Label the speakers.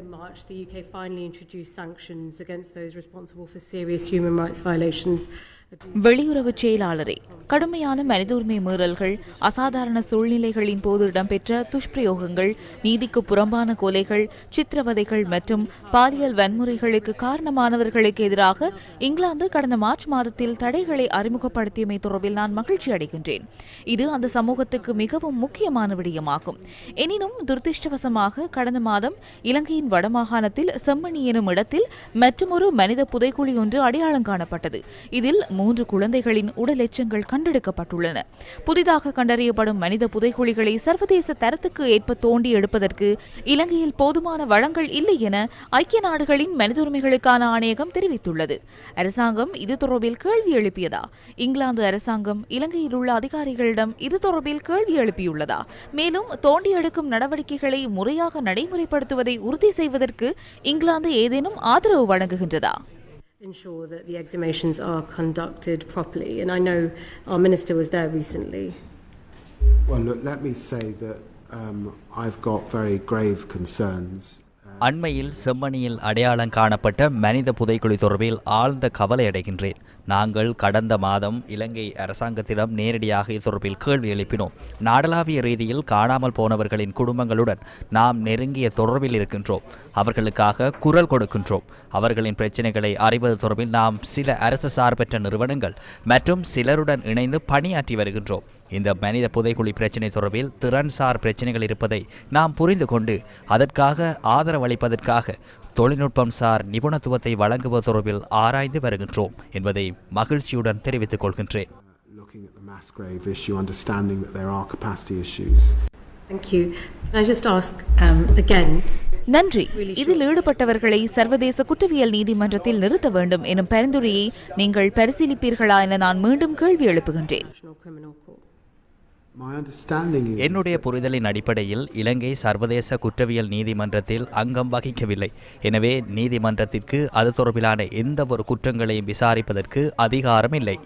Speaker 1: in March, the UK finally introduced sanctions against those responsible for serious human rights violations.
Speaker 2: வெளியுறவு செயலாளரே கடுமையான மனித உரிமை மீறல்கள் அசாதாரண சூழ்நிலைகளின் போது இடம்பெற்ற துஷ்பிரயோகங்கள் நீதிக்கு புறம்பான கொலைகள் சித்திரவதைகள் மற்றும் பாலியல் வன்முறைகளுக்கு காரணமானவர்களுக்கு எதிராக இங்கிலாந்து கடந்த மார்ச் மாதத்தில் தடைகளை அறிமுகப்படுத்தியமை தொடர்பில் நான் மகிழ்ச்சி அடைகின்றேன். இது அந்த சமூகத்துக்கு மிகவும் முக்கியமான விடயமாகும். எனினும் துரதிருஷ்டவசமாக கடந்த மாதம் இலங்கையின் வடமாகாணத்தில் செம்மணி எனும் இடத்தில் மற்றுமொரு மனித புதைக்குழி ஒன்று அடையாளம் காணப்பட்டது. இதில் மூன்று குழந்தைகளின் உடல் எச்சங்கள் கண்டெடுக்கப்பட்டுள்ளன. புதிதாக கண்டறியப்படும் மனித புதைகுழிகளை சர்வதேச தரத்துக்கு ஏற்ப தோண்டி எடுப்பதற்கு இலங்கையில் போதுமான வளங்கள் இல்லை என ஐக்கிய நாடுகளின் மனித உரிமைகளுக்கான ஆணையகம் தெரிவித்துள்ளது. அரசாங்கம் இது தொடர்பில் கேள்வி எழுப்பியதா? இங்கிலாந்து அரசாங்கம் இலங்கையில் உள்ள அதிகாரிகளிடம் இது தொடர்பில் கேள்வி எழுப்பியுள்ளதா? மேலும் தோண்டி எடுக்கும் நடவடிக்கைகளை முறையாக நடைமுறைப்படுத்துவதை உறுதி செய்வதற்கு இங்கிலாந்து ஏதேனும் ஆதரவு வழங்குகின்றதா?
Speaker 1: ensure that the exhumations are conducted properly. And I know our minister was there recently.
Speaker 3: Well, look, let me say that um, I've got very grave concerns
Speaker 4: அண்மையில் செம்மணியில் அடையாளம் காணப்பட்ட மனித புதைக்குழி தொடர்பில் ஆழ்ந்த கவலை அடைகின்றேன். நாங்கள் கடந்த மாதம் இலங்கை அரசாங்கத்திடம் நேரடியாக இது தொடர்பில் கேள்வி எழுப்பினோம். நாடளாவிய ரீதியில் காணாமல் போனவர்களின் குடும்பங்களுடன் நாம் நெருங்கிய தொடர்பில் இருக்கின்றோம். அவர்களுக்காக குரல் கொடுக்கின்றோம். அவர்களின் பிரச்சனைகளை அறிவது தொடர்பில் நாம் சில அரசு சார்பற்ற நிறுவனங்கள் மற்றும் சிலருடன் இணைந்து பணியாற்றி வருகின்றோம். இந்த மனித புதைக்குழி பிரச்சினை தொடர்பில் திறன்சார் பிரச்சனைகள் இருப்பதை நாம் புரிந்து கொண்டு அதற்காக ஆதரவளிப்பதற்காக தொழில்நுட்பம் சார் நிபுணத்துவத்தை வழங்குவது தொடர்பில் ஆராய்ந்து வருகின்றோம் என்பதை மகிழ்ச்சியுடன் தெரிவித்துக் கொள்கின்றேன்
Speaker 3: Looking at the mass grave issue, understanding that there are capacity issues.
Speaker 1: Thank you. Can I just ask um, again?
Speaker 2: நன்றி இதில் ஈடுபட்டவர்களை சர்வதேச குற்றவியல் நீதிமன்றத்தில் நிறுத்த வேண்டும் எனும் பரிந்துரையை நீங்கள் பரிசீலிப்பீர்களா என நான் மீண்டும் கேள்வி எழுப்புகின்றேன்
Speaker 4: என்னுடைய புரிதலின் அடிப்படையில் இலங்கை சர்வதேச குற்றவியல் நீதிமன்றத்தில் அங்கம் வகிக்கவில்லை. எனவே நீதிமன்றத்திற்கு அது தொடர்பிலான எந்த ஒரு குற்றங்களையும் விசாரிப்பதற்கு அதிகாரம் இல்லை